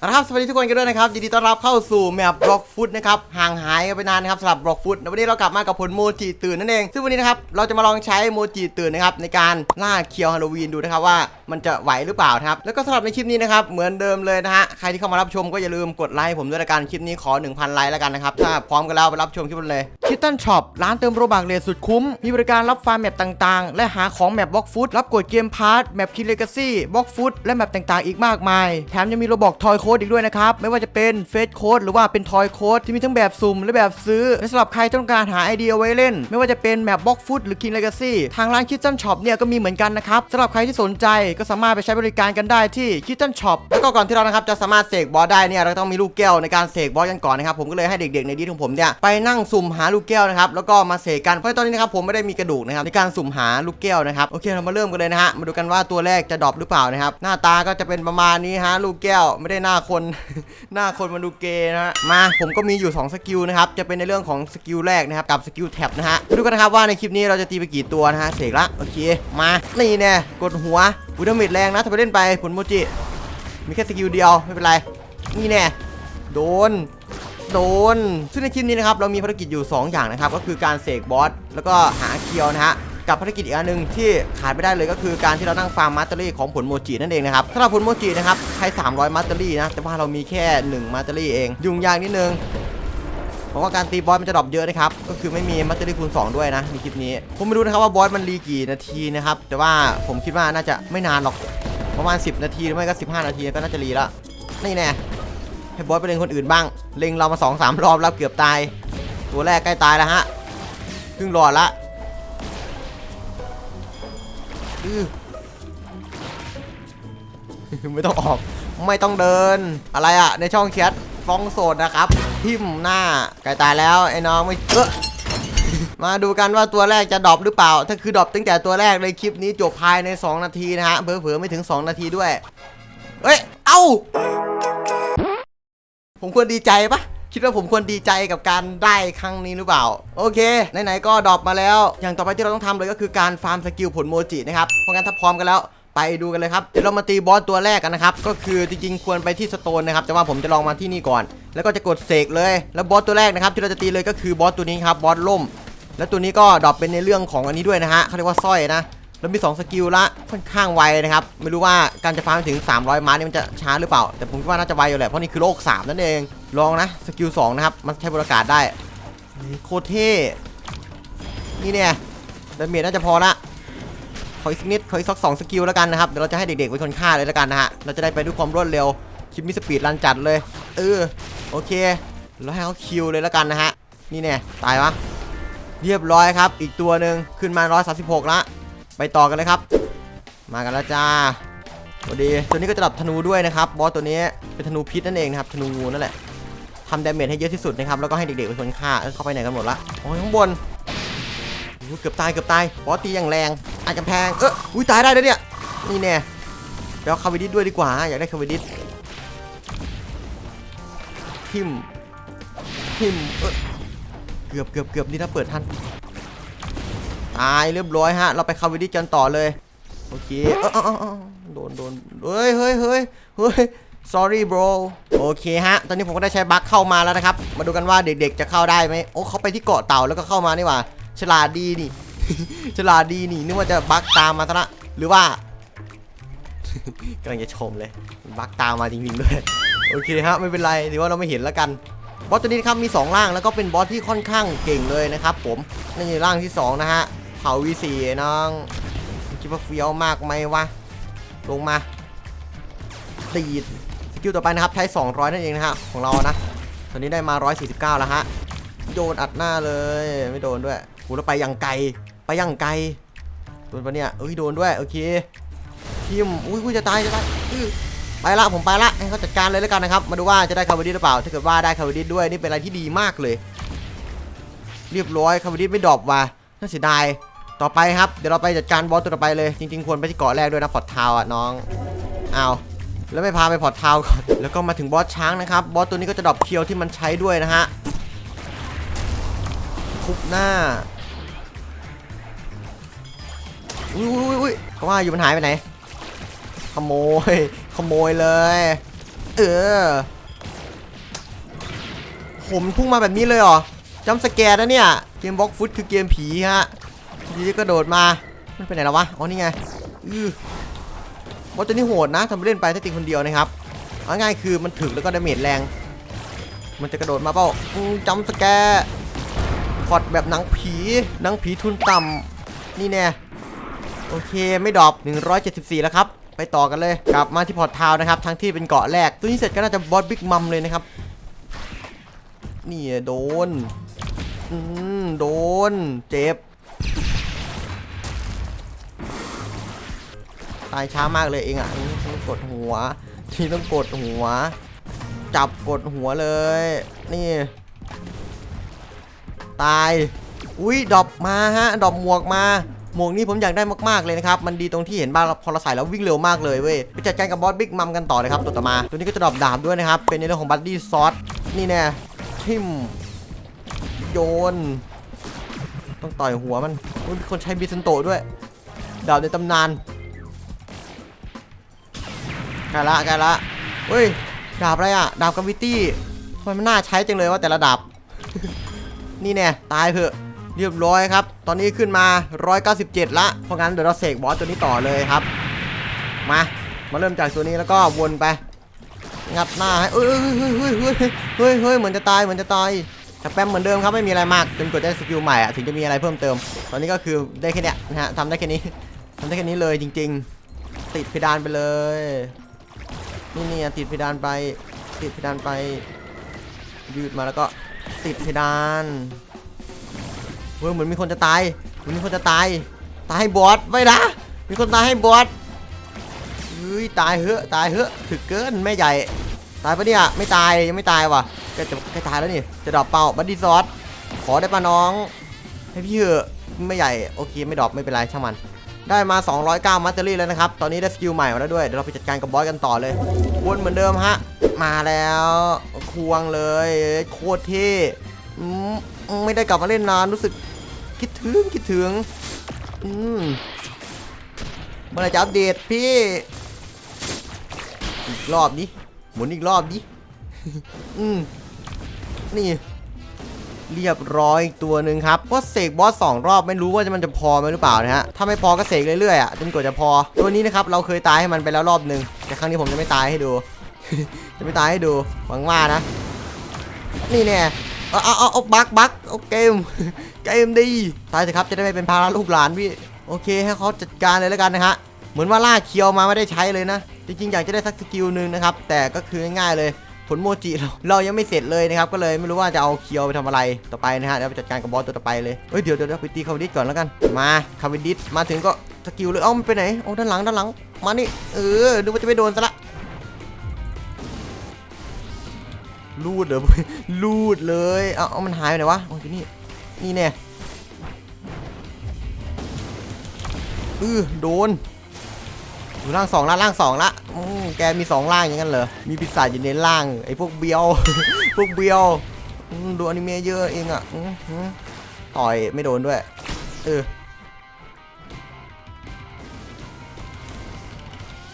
นะครับสวัสดีทุกคนกันด้วยนะครับยินดีต้อนรับเข้าสู่แมปบล็อกฟุตนะครับห่างหายกันไปนานนะครับสำหรับบล็อกฟุตวันนี้เรากลับมากับผลโมจิตื่นนั่นเองซึ่งวันนี้นะครับเราจะมาลองใช้โมจิตื่นนะครับในการล่าเคียวฮาโลวีนดูนะครับว่ามันจะไหวหรือเปล่าครับแล้วก็สำหรับในคลิปนี้นะครับเหมือนเดิมเลยนะฮะใครที่เข้ามารับชมก็อย่าลืมกดไลค์ผมด้วยละกันคลิปนี้ขอ 1,000 ไลค์แล้วกันนะครับถ้าพร้อมกันแล้วไปรับชมคลิปเลยคิตตันช็อปร้านเติมโรบักเลทสุดคุ้มมีบริการรับฟาร์มแมปต่างๆ และหาของแมปบล็อกฟุตรับกดเกมพาร์ทแมปคิเลกาซี่บล็อกฟุตและแมปต่างๆ อีกมากมายแถมยังมีโรบอกทอยโคค้ดอีกด้วยนะครับ ไม่ว่าจะเป็นเฟสโค้ดหรือว่าเป็นทอยโค้ดที่มีทั้งแบบสุ่มและแบบซื้อและสำหรับใครต้องการหาไอเดียไว้เล่น ไม่ว่าจะเป็นแมปบล็อกฟุตหรือคิงเลกาซี่ทางร้านคิ t ตันช็อปเนี่ยก็มีเหมือนกันนะครับสำหรับใครที่สนใจก็สามารถไปใช้บริการกันได้ที่คิ t ตันช็อปแล้วก็ก่อนที่เรานะครับจะสามารถเสกบอสได้เนี่ยเราต้องมีลูกแก้วในการเสกบอสกันก่อนนะครับผมก็เลยให้เด็กๆในดีของผมเนี่ยไปนั่งสุ่มหาลูกแก้วนะครับแล้วก็มาเสกกันเพราะตอนนี้นะครับผมไม่ได้มีกระดูกนะครับในการสุ่มหาลูกแก้วนะครับโอเคเรามาเริ่มกันเลยนะฮะมาดูกันว่าตัวแรกจะดรอปหรือเปล่านะครับหน้าตาก็จะเป็นประมาณนี้ฮะลูกแก้วไม่ได้หน้าคนหน้าคนมาดูเกย์นะฮะมาผมก็มีอยู่ 2 สกิลนะครับ จะเป็นในเรื่องของสกิลแรกนะครับ กับสกิลแท็บนะฮะดูกันนะครับว่าในคลิปนี้เราจะตีไปกี่ตัวนะฮะเสกละโอเคมานี่แน่กดหัวอุดมิดแรงนะถ้าไปเล่นไปผลโมจิมีแค่สกิลเดียวไม่เป็นไรนี่แน่โดนโดนซึ่งในคลิปนี้นะครับเรามีภารกิจอยู่ 2 อย่างนะครับก็คือการเสกบอสแล้วก็หาเคียวนะฮะ กับภารกิจอีกอันหนึ่งที่ขาดไม่ได้เลยก็คือการที่เรานั่งฟาร์มมาสเตอรี่ของผลโมจินั่นเองนะครับสำหรับผลโมจินะครับใช้ 300 มาสเตอรี่นะแต่ว่าเรามีแค่ 1 มาสเตอรี่เอง ยุ่งยากนิดนึงเพราะว่าการตีบอสมันจะดรอปเยอะนะครับ ก็คือไม่มีมัตเตอรี่คูณ 2 ด้วยนะในคลิปนี้ ผมไม่รู้นะครับว่าบอสมันรีกี่นาทีนะครับ แต่ว่าผมคิดว่าน่าจะไม่นานหรอก ประมาณ 10 นาทีหรือไม่ก็ 15 นาทีก็น่าจะรีแล้วนี่แน่ให้บอสไปเล็งคนอื่นบ้าง เล็งเรามา 2 3 รอบแล้วเกือบตาย ตัวแรกใกล้ตายแล้วฮะ ครึ่งหลอดละ ไม่ต้องออก ไม่ต้องเดิน อะไรอะในช่องแชทฟ้องโสดนะครับ ทิมหน้าไก่ตายแล้วไอ้น้องไม่เออมาดูกันว่าตัวแรกจะดรอปหรือเปล่า ถ้าคือดรอปตั้งแต่ตัวแรกเลยคลิปนี้จบภายใน 2 นาทีนะฮะเผลอๆไม่ถึง 2 นาทีด้วย เอ้ย เอ้า ผมควรดีใจปะ คิดว่าผมควรดีใจกับการได้ครั้งนี้หรือเปล่า โอเค ไหนๆก็ดรอปมาแล้ว อย่างต่อไปที่เราต้องทำเลยก็คือการฟาร์มสกิลผลโมจินะครับ เพราะงั้นถ้าพร้อมกันแล้วไปดูกันเลยครับ เดี๋ยวเรามาตีบอสตัวแรกกันนะครับ ก็คือจริงๆควรไปที่สโตนนะครับ แต่ว่าผมจะลองมาที่นี่ก่อน แล้วก็จะกดเสกเลย แล้วบอสตัวแรกนะครับที่เราจะตีเลยก็คือบอสตัวนี้ครับ บอสล่ม แล้วตัวนี้ก็ดรอปเป็นในเรื่องของอันนี้ด้วยนะฮะเขาเรียกว่าสร้อยนะแล้วมี 2 สกิลละค่อนข้างไวนะครับ ไม่รู้ว่าการจะฟาร์มถึง 300 ม้านี่มันจะช้าหรือเปล่า แต่ผมคิดว่าน่าจะไวอยู่แหละ เพราะนี่คือโลก 3 นั่นเอง ลองนะสกิล2นะครับ มันใช้บริการได้ โคตรเท่ นี่เนี่ยดาเมจน่าจะพอละขออีกสักนิดขออีกสักสองสกิลแล้วกันนะครับ เดี๋ยวเราจะให้เด็กๆเป็นคนฆ่าเลยแล้วกันนะฮะ เราจะได้ไปด้วยความรวดเร็ว คลิปมีสปีดรันจัดเลย เออ โอเค แล้วให้เขาคิวเลยแล้วกันนะฮะ นี่เนี่ยตายวะ เรียบร้อยครับ อีกตัวหนึ่งขึ้นมา 136 ละ ไปต่อกันเลยครับ มากันแล้วจ้าสวัสดี ตัวนี้ก็จะดับธนูด้วยนะครับ บอสตัวนี้เป็นธนูพิษนั่นเองนะครับ ธนูงูนั่นแหละ ทำดาเมจให้เยอะที่สุดนะครับแล้วก็ให้เด็กๆเป็นคนฆ่าเข้าไปไหนกันหมดละโอ้ยข้างบนเกือบตายเกือบตายบอสตีอย่างแรงอาจจะแพงเอออุ้ยตายได้เลยเนี่ยนี่แน่เดี๋ยวเอาคาวิดิสด้วยดีกว่าอยากได้คาวิดิสทิมทิมเออเกือบเกือบเกือบนี่ถ้าเปิดทันตายเรียบร้อยฮะ เราไปคาวิดิกันต่อเลยโอเคเออเออเออโดนโดนเฮ้ยเฮ้ยเฮ้ยเฮ้ย sorry bro โอเคฮะ ตอนนี้ผมก็ได้ใช้บัคเข้ามาแล้วนะครับ มาดูกันว่าเด็กๆจะเข้าได้ไหมโอ้เขาไปที่เกาะเต่าแล้วก็เข้ามานี่หว่า ฉลาดดีนี่ ฉลาดดีนี่นึกว่าจะบัคตามมาซะละหรือว่ากำลังจะชมเลยบัคตามมาจริงๆด้วยโอเคฮะไม่เป็นไรถือว่าเราไม่เห็นแล้วกันบอสตัวนี้ครับมี 2 ร่างแล้วก็เป็นบอสที่ค่อนข้างเก่งเลยนะครับผมนี่ร่างที่ 2 นะฮะเผาวีสีน้องคิดว่าเฟี้ยวมากไหมวะลงมาตีด กิลต่อไปนะครับใช้ 200 นั่นเองนะฮะของเรานะตอนนี้ได้มา 149 แล้วฮะโดนอัดหน้าเลยไม่โดนด้วยโหแล้วไปยังไกลไปยังไกลโดนปะเนี่ยเอ้ยโดนด้วยโอเคทิมอุ้ยจะตายจะตายไปละผมไปละให้เขาจัดการเลยแล้วกันนะครับมาดูว่าจะได้คาร์บอดิสหรือเปล่าถ้าเกิดว่าได้คาร์บอดิสด้วยนี่เป็นอะไรที่ดีมากเลย เรียบร้อยคาร์บอดิสไม่ดรอปว่ะน่าเสียดายต่อไปครับเดี๋ยวเราไปจัดการบอสตัวต่อไปเลยจริงๆควรไปที่เกาะแรกด้วยนะพอร์ตทาวน์อะน้องเอา แล้วไม่พาไปพอร์ตทาวก่อน แล้วก็มาถึงบอสช้างนะครับ บอสตัวนี้ก็จะดรอปเคียวที่มันใช้ด้วยนะฮะทุบหน้า อุ้ยอุ้ยอุ้ยเขาว่าอยู่มันหายไปไหน ขโมย ขโมยเลย เออผมพุ่งมาแบบนี้เลยเหรอจำสแกนนะเนี่ย เกมบล็อกฟุตคือเกมผีฮะทีนี้ก็โดดมา มันไปไหนแล้ววะ อ๋อนี่ไง อือ บอสตัวนี้โหดนะทำไปเล่นไปถ้าตีคนเดียวนะครับเอาง่ายคือมันถึกแล้วก็ดาเมจแรง มันจะกระโดดมาเปล่าจำสแกพอดแบบหนังผีหนังผีทุนต่ำนี่แน่โอเคไม่ดรอป174 แล้วครับ ไปต่อกันเลยกลับมาที่พอร์ตทาวนะครับ ทั้งที่เป็นเกาะแรก ตัวนี้เสร็จก็น่าจะบอสบิ๊กมัมเลยนะครับ นี่โดน อืม โดน เจ็บ ตายช้ามากเลยเองอะต้องกดหัว ที่ต้องกดหัว จับกดหัวเลย นี่ ตาย อุ้ยดรอปมาฮะดรอปหมวกมาหมวกนี้ผมอยากได้มากๆเลยนะครับ มันดีตรงที่เห็นบ้างพอเราใส่แล้ววิ่งเร็วมากเลยเว้ย ไปจัดการกับบอสบิ๊กมัมกันต่อเลยครับตัวต่อมา ตัวนี้ก็จะดรอปดาบด้วยนะครับ เป็นในเรื่องของบัดดี้ซอสนี่แน่ทิมโยน ต้องต่อยหัวมันมีคนใช้บิสันโตด้วย ดาบในตำนาน กลละกลละเฮ้ย ดาบอะไรอะดาบกัมวิตี้ทำไมมันน่าใช้จังเลยว่าแต่ละดาบ นี่แน่ตายเถอะ เรียบร้อยครับ ตอนนี้ขึ้นมา 197 ละ เพราะงั้นเดี๋ยวเราเสกบอสตัวนี้ต่อเลยครับ มา มาเริ่มจากตัวนี้แล้วก็วนไป งัดหน้าให้เอ้ยเฮ้ยเฮ้ยเฮ้ยเฮ้ยเฮ้ยเหมือนจะตาย เหมือนจะตายแต่แปมเหมือนเดิมครับไม่มีอะไรมากจนกดได้สกิลใหม่อะถึงจะมีอะไรเพิ่มเติม ตอนนี้ก็คือได้แค่นี้นะฮะทำได้แค่นี้ทำได้แค่นี้เลยจริง ๆ ติดเพดานไปเลย นี่นี่ติดเพดานไป ติดเพดานไป ยืดมาแล้วก็ติดเพดานเฮ้ยเหมือนมีคนจะตายเหมือนมีคนจะตาย ตายให้บอสไม่นะ มีคนตายให้บอสเฮ้ยตายเหอะตายเหอะถึกเกินแม่ใหญ่ ตายปะเนี่ยไม่ตายยังไม่ตายว่ะแกจะแกตายแล้วนี่จะดรอปเป่าบัดดี้ซอสขอได้ปะน้องให้พี่เหอะไม่ใหญ่โอเคไม่ดรอปไม่เป็นไรช่างมัน ได้มา 209 มัตเตอรี่แล้วนะครับ ตอนนี้ได้สกิลใหม่มาแล้วด้วย เดี๋ยวเราไปจัดการกับบอสกันต่อเลย วนเหมือนเดิมฮะ มาแล้วควงเลย โคตรเท่อืมไม่ได้กลับมาเล่นนาน รู้สึกคิดถึงคิดถึง อืมเมื่อไรจะอัปเดตพี่ อีกรอบดิหมุนอีกรอบดิ อืมนี่ เรียบร้อยอีกตัวหนึ่งครับเพราเสกบอสสองรอบไม่รู้ว่ามันจะพอไหมหรือเปล่านะฮะถ้าไม่พอก็เสกเรื่อยๆอะจนกว่าจะพอ ตัวนี้นะครับเราเคยตายให้มันไปแล้วรอบหนึ่งแต่ครั้งนี้ผมจะไม่ตายให้ดู จะไม่ตายให้ดูหวังว่านะ นี่แน่เอาเอาเอาเอาบักบักเอาเกมเกมดีตายเถอะครับจะได้ไม่เป็นภาระลูกหลานพี่โอเคให้เขาจัดการเลยแล้วกันนะฮะเหมือนว่าล่าเคียวมาไม่ได้ใช้เลยนะ จริงๆอยากจะได้สักสกิลหนึ่งนะครับแต่ก็คือง่ายๆเลย ผลโมจิเราเรายังไม่เสร็จเลยนะครับก็เลยไม่รู้ว่าจะเอาเคียวไปทำอะไรต่อไปนะฮะเดี๋ยวไปจัดการกับบอสตัวต่อไปเลยเฮ้ยเดี๋ยวเดี๋ยววไปตีคาวิดิสก่อนแล้วกันมาคาวิดิสมาถึงก็สกิลเลยเอ้ามันไปไหนโอ้ด้านหลังด้านหลังมานี่เออดูว่าจะไม่โดนซะละลูดเหรอลูดเลยเอาเอามันหายไปไหนวะโอ้ยนี่นี่แน่เออโดนอยู่ล่างสองละล่างสองละ มแกมีสองล่างอย่างนั้นเหรอ มีปีศาจอยู่ในล่าง ไอ้พวกเบียว พวกเบียวดูอนิเมะเยอะเองอะอืมอืมต่อยไม่โดนด้วย เออ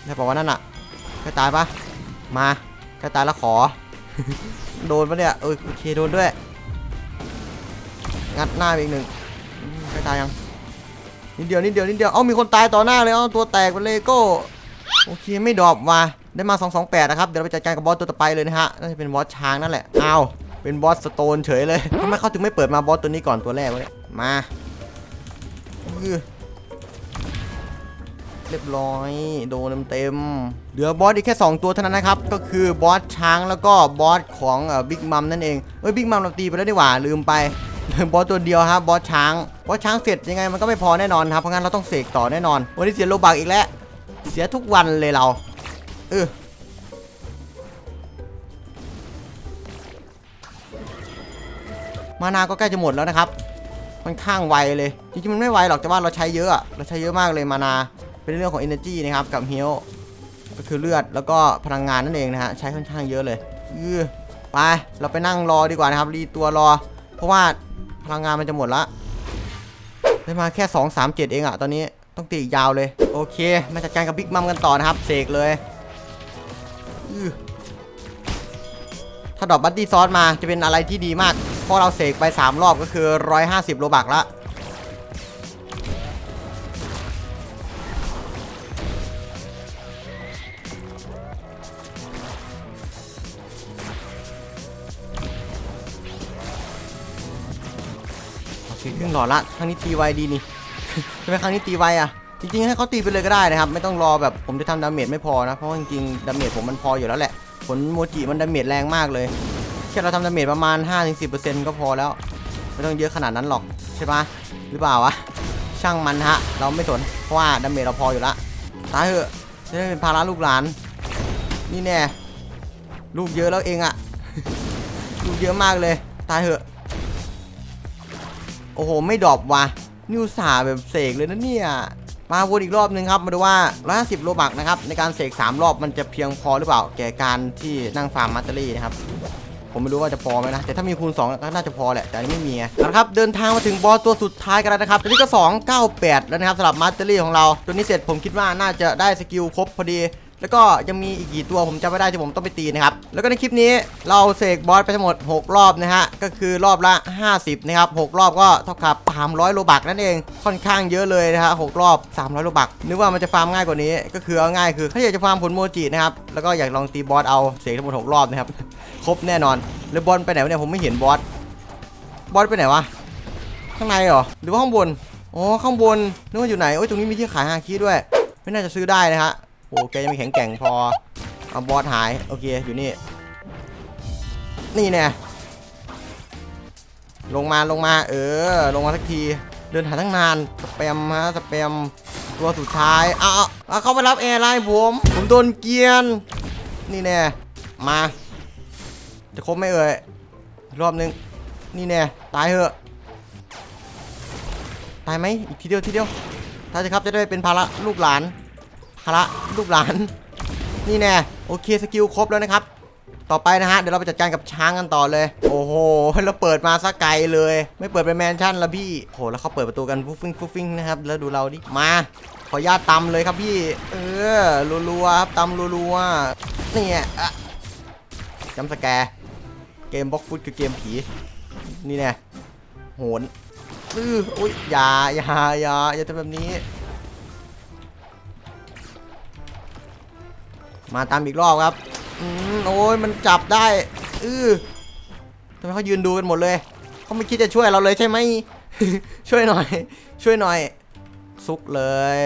ได้บอกว่านั่นอะใกล้ตายปะมาใกล้ตายแล้วขอ โดนปะเนี่ยเออโอเคโดนด้วย งัดหน้าไปอีกหนึ่งใกล้ตายยังนิดเดียวนิดเดียวนิดเดียว เอ้ามีคนตายต่อหน้าเลย เอ้าตัวแตกเป็นเลโก้ โอเคไม่ดรอปมาได้มา 228 นะครับ เดี๋ยวเราไปจัดการกับบอสตัวต่อไปเลยนะฮะ น่าจะเป็นบอสช้างนั่นแหละอ้าวเป็นบอสสโตนเฉยเลยทำไมเขาถึงไม่เปิดมาบอสตัวนี้ก่อนตัวแรกวะเนี่ยมาเรียบร้อย โดนเต็มๆเหลือบอสอีกแค่ 2 ตัวเท่านั้นนะครับ ก็คือบอสช้างแล้วก็บอสของเอ่อบิ๊กมัมนั่นเอง เอ้ยบิ๊กมัมเราตีไปแล้วดีกว่าลืมไปบอสตัวเดียวครับบอสช้างบอสช้างเสร็จยังไงมันก็ไม่พอแน่นอนครับเพราะงั้นเราต้องเสกต่อแน่นอน วันนี้เสียโลบักอีกแล้ว เสียทุกวันเลยเรา เออมานาก็ใกล้จะหมดแล้วนะครับค่อนข้างไวเลย จริงๆ มันไม่ไวหรอก แต่ว่าเราใช้เยอะอะ เราใช้เยอะมากเลยมานา เป็นเรื่องของ energy นะครับ กับ heal ก็คือเลือดแล้วก็พลังงานนั่นเองนะฮะ ใช้ค่อนข้างเยอะเลยเออไป เราไปนั่งรอดีกว่านะครับ รีตัวรอ เพราะว่าพลังงานมันจะหมดละได้มาแค่ 2 3 7 เองอะตอนนี้ ต้องตียาวเลย โอเค มาจัดการกับบิ๊กมัมกันต่อนะครับ เสกเลยอื้าดอปบัตตี้ซอสมาจะเป็นอะไรที่ดีมาก เพราะเราเสกไป 3 รอบก็คือ 150 โลบักละโอเคครึ่งหลอดละครั้งนี้ตีไวดีนี่ ทำไมครั้งนี้ตีไวอะ จริงๆ ให้เขาตีไปเลยก็ได้นะครับ ไม่ต้องรอแบบผมจะทำดาเมจไม่พอนะ เพราะว่าจริงๆ ดาเมจผมมันพออยู่แล้วแหละ ผลโมจิมันดาเมจแรงมากเลย แค่เราทำดาเมจประมาณ 5-10%ก็พอแล้ว ไม่ต้องเยอะขนาดนั้นหรอกใช่ปะหรือเปล่าวะ ช่างมันฮะ เราไม่สน เพราะว่าดาเมจเราพออยู่ละตายเถอะจะได้เป็นภาระลูกหลาน นี่แน่ ลูกเยอะแล้วเองอะลูกเยอะมากเลย ตายเถอะ โอ้โห ไม่ดรอปว่ะ นิวสาแบบเสกเลยนะเนี่ยมาวนอีกรอบนึงครับมาดูว่า 150 โลบักนะครับในการเสก3 รอบมันจะเพียงพอหรือเปล่า แก่การที่นั่งฟาร์มมัตเตอรี่นะครับผมไม่รู้ว่าจะพอไหมนะ แต่ถ้ามีคูณ2ก็น่าจะพอแหละ แต่อันนี้ไม่มีไงเอาละครับ เดินทางมาถึงบอสตัวสุดท้ายกันแล้วนะครับตัวนี้ก็ 298 แล้วนะครับสำหรับมัตเตอรี่ของเรา ตัวนี้เสร็จผมคิดว่าน่าจะได้สกิลครบพอดี แล้วก็ยังมีอีกกี่ตัวผมจำไม่ได้ที่ผมต้องไปตีนะครับ แล้วก็ในคลิปนี้เราเสกบอสไปทั้งหมด 6 รอบนะฮะ ก็คือรอบละ 50 นะครับ 6 รอบก็เท่ากับ 300 โลบักนั่นเอง ค่อนข้างเยอะเลยนะฮะ6รอบ 300 โลบัก นึกว่ามันจะฟาร์มง่ายกว่านี้ ก็คือเอาง่ายคือถ้าอยากจะฟาร์มผลโมจินะครับ แล้วก็อยากลองตีบอสเอา เสกทั้งหมด 6 รอบนะครับ ครบแน่นอน แล้วบอลไปไหนวะเนี่ยผมไม่เห็นบอส บอสไปไหนวะ ข้างในเหรอ หรือว่าข้างบน อ๋อ ข้างบน นึกว่าอยู่ไหน โอ้ยตรงนี้มีที่ขายฮาคิด้วย ไม่น่าจะซื้อได้นะฮะ อ้แกยังไม่แข็งแกร่งพอเอาบอสหายโอเคอยู่นี่ นี่แน่ลงมาลงมา เออ ลงมาสักที เดินหาตั้งนานสแปมฮะสแปมตัวสุดท้ายเอาเอาเอเข้ามารับแอร์ไลน์ผมผมโดนเกียน นี่แน่มา จะครบไหมเอ่ยอีกรอบนึง นี่แน่ตายเหอะตายไหมอีกทีเดียวทีเดียวตายสิครับจะได้เป็นภาระลูกหลาน ภาระลูกหลาน นี่แน่โอเคสกิลครบแล้วนะครับ ต่อไปนะฮะ เดี๋ยวเราไปจัดการกับช้างกันต่อเลย โอ้โหเราเปิดมาซะไกลเลย ไม่เปิดเป็นแมนชั่นละพี่โหแล้วเขาเปิดประตูกันฟุฟฟิงฟุฟฟิงนะครับแล้วดูเราดิมาขอญาตตำเลยครับพี่ เออรัวๆครับตำรัวๆนี่ไงอะจำสแกร์เกมบล็อกฟุตคือเกมผี นี่แน่โหนอื้ออุ้ยอย่าอย่าอย่าอย่าทำแบบนี้ มาตามอีกรอบครับอืมโอ้ยมันจับได้อื้อทำไมเขายืนดูกันหมดเลยเขาไม่คิดจะช่วยเราเลยใช่ไหมช่วยหน่อย ช่วยหน่อย ซุกเลย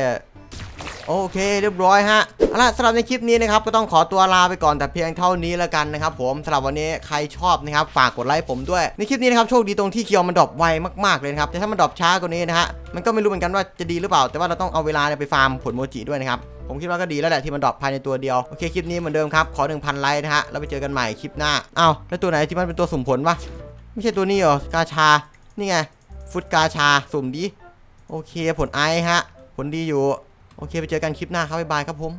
โอเคเรียบร้อยฮะเอาล่ะสำหรับในคลิปนี้นะครับก็ต้องขอตัวลาไปก่อนแต่เพียงเท่านี้แล้วกันนะครับผมสำหรับวันนี้ใครชอบนะครับฝากกดไลค์ผมด้วยในคลิปนี้นะครับโชคดีตรงที่เคียวมันดรอปไวมากๆเลยนะครับแต่ถ้ามันดรอปช้ากว่านี้นะฮะมันก็ไม่รู้เหมือนกันว่าจะดีหรือเปล่า แต่ว่าเราต้องเอาเวลาไปฟาร์มผลโมจิด้วยนะครับผมคิดว่าก็ดีแล้วแหละที่มันดรอปภายในตัวเดียวโอเคคลิปนี้เหมือนเดิมครับขอ 1,000 ไลค์นะฮะแล้วไปเจอกันใหม่คลิปหน้าอ้าวแล้วตัวไหนที่มันเป็นตัวสุ่มผลวะไม่ใช่ตัวนี้เหรอกาชานี่ไงฟุตกาชาสุ่มดิโอเคผลไอฮะผลดีอยู่ โอเคไปเจอกันคลิปหน้าครับบ๊ายบายครับผม